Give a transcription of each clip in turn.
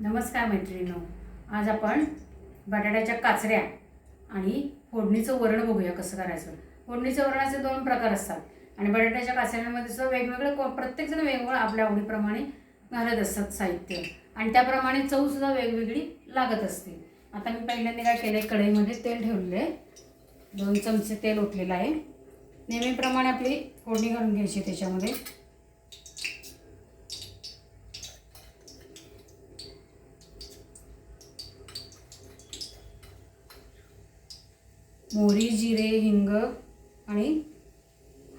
नमस्कार मैत्रिणीनो. आज आपण बटाट्याच्या काचऱ्या आणि फोडणीचं वरण बघूया कसं करायचं. फोडणीचं वरणाचे दोन प्रकार असतात आणि बटाट्याच्या काचऱ्यांमध्ये सुद्धा वेगवेगळं को- प्रत्येकजण वेगवेगळं आपल्या आवडीप्रमाणे घालत असतात साहित्य. आणि त्याप्रमाणे चवसुद्धा वेगवेगळी लागत असते. आता मी पहिल्यांदा काय केलं आहे कढईमध्ये तेल ठेवलेलं आहे दोन चमचे तेल ओतलेलं आहे. नेहमीप्रमाणे आपली फोडणी घालून घ्यायची त्याच्यामध्ये. मोहरी जिरे हिंग आणि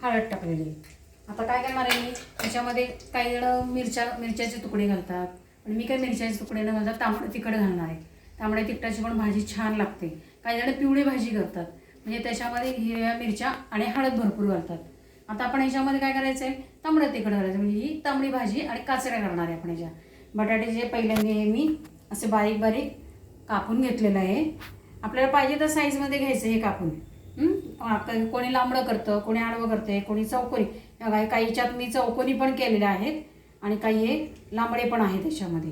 हळद टाकलेली. आहे. आता काय करणार आहे मी? त्याच्यामध्ये काही जण मिरच्या मिरच्याचे तुकडे घालतात. पण मी काय मिरच्याचे तुकडे न घालतात तांबडं तिखट घालणार आहे. तांबड्या तिखटाची पण भाजी छान लागते. काही जण पिवळी भाजी करतात. म्हणजे त्याच्यामध्ये हिरव्या मिरच्या आणि हळद भरपूर घालतात. आता आपण ह्याच्यामध्ये काय करायचं आहे तांबडं तिखट घालायचं. म्हणजे ही तांबडी भाजी आणि काचऱ्या करणार आहे आपण ह्याच्या बटाटे जे पहिल्यांदा हे मी असे बारीक बारीक कापून घेतलेलं आहे. आपल्याला पाहिजे तर साईजमध्ये घ्यायचं हे कापून. आता कोणी लांबडं करतं कोणी आडवं करतं कोणी चौकोनी. काहीच्यात काही मी चौकोनी पण केलेले आहेत आणि काही हे लांबडे पण आहेत त्याच्यामध्ये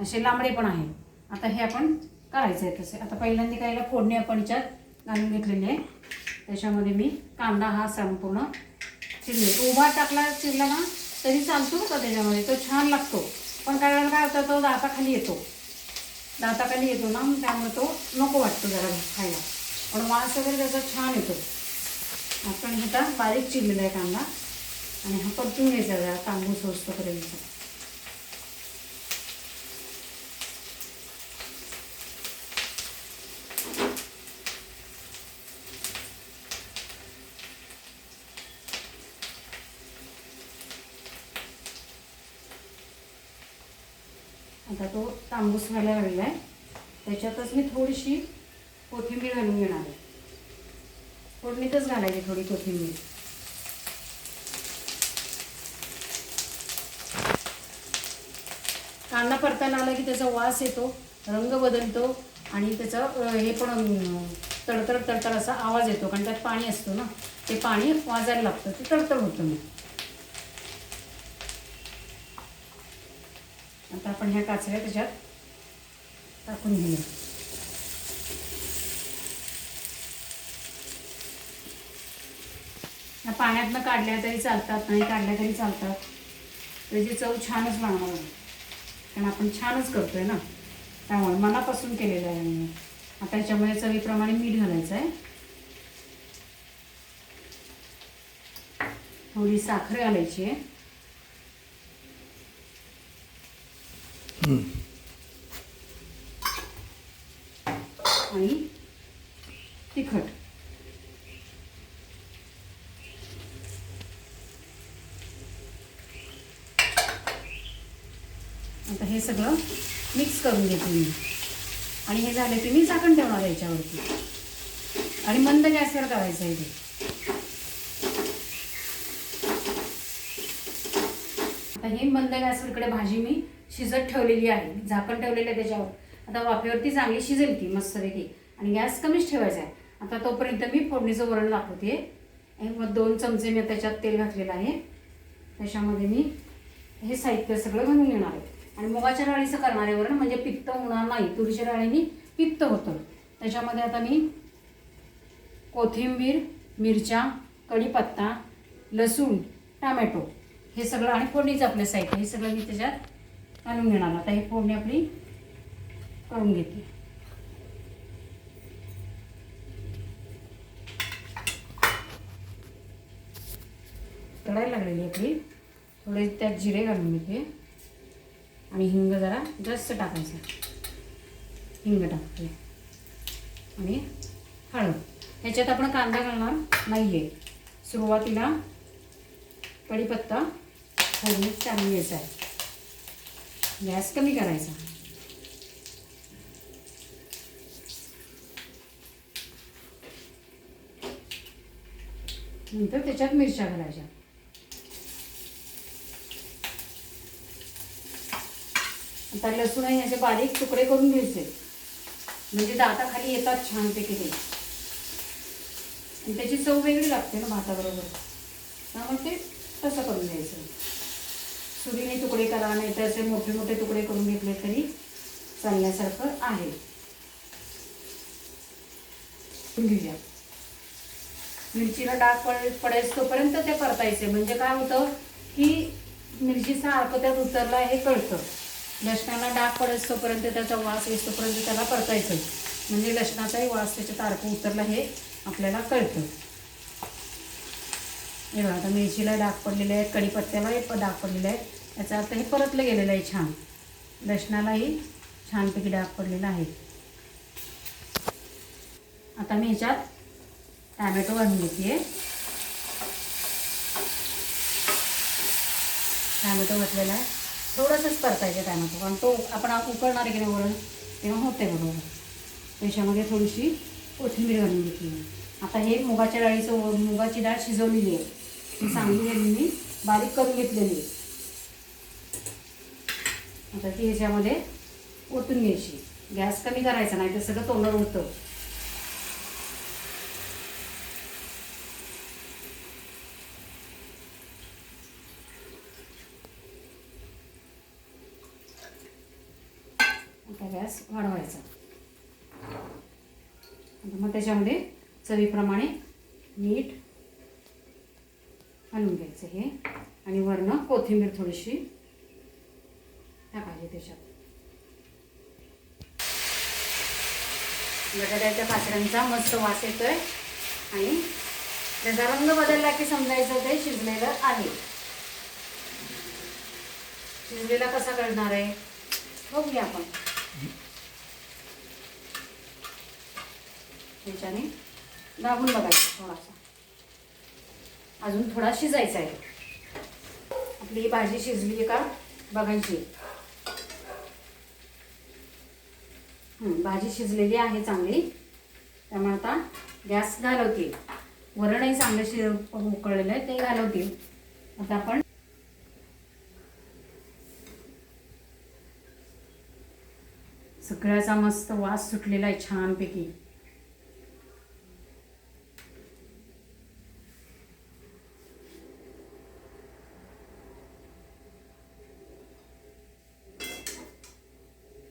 असे लांबडे पण आहे आता हे आपण करायचं आहे तसे. आता पहिल्यांदा काहीला फोडणी आपण याच्यात घालून घेतलेली आहे. त्याच्यामध्ये मी कांदा हा संपूर्ण चिरले उभा टाकला चिरला ना तरी चालतो का त्याच्यामध्ये. तो छान लागतो. पण काय काय होतं तो दाताखाली येतो. दाताखाली येतो ना मग त्यामुळे तो नको वाटतो जरा खायला. पण वास वगैरे त्याचा छान येतो. आपण हे आता बारीक चिरलेला आहे कांदा. आणि हा परतून घ्यायचा जरा तांबूस होस्तपर्यंत आता तो तांबूस व्हायला लागलेला आहे त्याच्यातच मी थोडीशी कोथिंबीर घालून घेणार आहे. फोडणीतच घालायची थोडी कोथिंबीर. कांदा परताना आला की त्याचा वास येतो रंग बदलतो आणि त्याचं हे पण तडतड तडतड असा आवाज येतो. कारण त्यात पाणी असतं ना. ते पाणी वाजायला लागतं. ते तडतड होतं. मी आता आपण ह्या काचऱ्या त्याच्यात टाकून घेऊया. ह्या पाण्यातनं काढल्या तरी चालतात नाही काढल्या तरी चालतात. त्याची चव छानच लागणार आहे. कारण आपण छानच करतोय ना. त्यामुळे मनापासून केलेलं आहे मी. आता याच्यामध्ये चवीप्रमाणे मीठ घालायचं आहे थोडी साखर घालायची आहे. आणि तिखट. आता हे सगळं मिक्स करून घेते मी. आणि हे झालं की मी झाकण ठेवणार याच्यावरती. आणि मंद गॅसवर करायचं आहे ते. आता हे मंद गॅसवर इकडे भाजी मी शिजत ठेवलेली आहे. झाकण ठेवलेलं आहे त्याच्यावर. आता वाफेवरती चांगली शिजेल ती मस्तपैकी. आणि गॅस कमीच ठेवायचा आहे. आता तोपर्यंत मी फोडणीचं वरण दाखवते मग दोन चमचे मी त्याच्यात तेल घातलेलं आहे. त्याच्यामध्ये मी हे साहित्य सगळं घालून घेणार आहे. आणि मुगाच्या डाळीचं करणारे वरण म्हणजे पित्त होणार नाही. तुरीच्या डाळीने पित्त होतं. त्याच्यामध्ये आता मी कोथिंबीर मिरच्या कढीपत्ता लसूण टमॅटो हे सगळं आणि फोडणीचं आपलं साहित्य. हे सगळं मी त्याच्यात घालून घेणार. आता ही फोडणी आपली करून घेते. तळायला लागलेली आपली. थोडे त्यात जिरे घालून घेते. आणि हिंग जरा जास्त टाकायचं. हिंग टाकते. आणि हळद. ह्याच्यात आपण कांदा घालणार नाही आहे सुरुवातीला कढीपत्ता फोडणी चांगली घ्यायचा आहे. गॅस कमी करायचा. नंतर त्याच्यात मिरच्या घालायच्या. आता लसूण आहे याचे बारीक तुकडे करून घ्यायचे. म्हणजे दाताखाली येतात छानपैकी ते. आणि त्याची चव वेगळी लागते ना भाताबरोबर. त्यामुळे ते तसं करून घ्यायचं. सुरीने तुकडे करा नाही तर असे मोठे मोठे तुकडे करून घेतले तरी चालण्यासारखं आहे. घेऊया. मिरचीला डाग पड पडेल तोपर्यंत ते परतायचे. म्हणजे काय होतं की मिरचीचा अर्क त्यात उतरला हे कळतं. लसणाला डाग पडेल तोपर्यंत त्याचा वास येतोपर्यंत त्याला परतायचं. म्हणजे लसणाचाही वास त्याच्यात अर्क उतरला हे आपल्याला कळतं. हे बघा आता मिरचीला डाग पडलेले आहेत कढीपत्त्यालाही डाग पडलेले आहेत. याचा अर्थ हे परतलं गेलेलं आहे छान. लसणालाही छानपैकी डाग पडलेला आहे. आता मी ह्याच्यात टॅमॅटो घालून घेते. टॅमॅटो घातलेला आहे. थोडंसंच परतायचं टॅमॅटो कारण तो आपण उकळणार आहे की नाही वरण तेव्हा होते बरोबर. त्याच्यामध्ये थोडीशी कोथिंबीर घालून घेतली आता हे मुगाच्या डाळीचं मुगाची डाळ शिजवलेली आहे. ती चांगली घालून मी बारीक करून घेतलेली आहे. आता ती ह्याच्यामध्ये ओतून घ्यायची. गॅस कमी करायचा नाही तर सगळं तोंडावर होतं आता गॅस वाढवायचा. मग त्याच्यामध्ये चवीप्रमाणे मीठ घालून घ्यायचं हे. आणि वरनं कोथिंबीर थोडीशी टाकायची त्याच्यात? बटाट्याच्या काचऱ्यांचा मस्त वास येतोय. आणि त्याचा रंग बदलला की समजायचं ते शिजलेलं आहे. शिजलेला कसा कळणार आहे? बघूया आपण. त्याच्याने दाबून बघायचं थोडासा. अजून थोडा शिजायचा आहे. आपली ही भाजी शिजली आहे का? बघायची हं, भाजी शिजलेली आहे चांगली. त्यामुळे आता गॅस घालवतील वरणही चांगलं शि उकळलेलं आहे ते घालवतील आता आपण सगळ्याचा मस्त वास सुटलेला आहे छानपैकी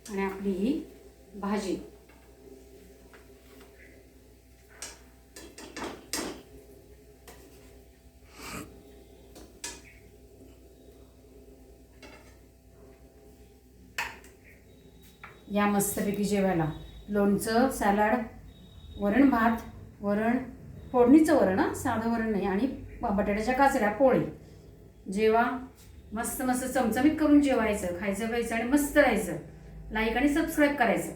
आणि आपली ही भाजी या मस्तपैकी जेवायला. लोणचं सॅलड वरण भात वरण फोडणीचं वरण हां साधं वरण नाही. आणि बटाट्याच्या काचऱ्या पोळी. जेवा मस्त मस्त चमचमीत करून जेवायचं खायचं प्यायचं आणि मस्त राहायचं. लाईक आणि सबस्क्राईब करायचं.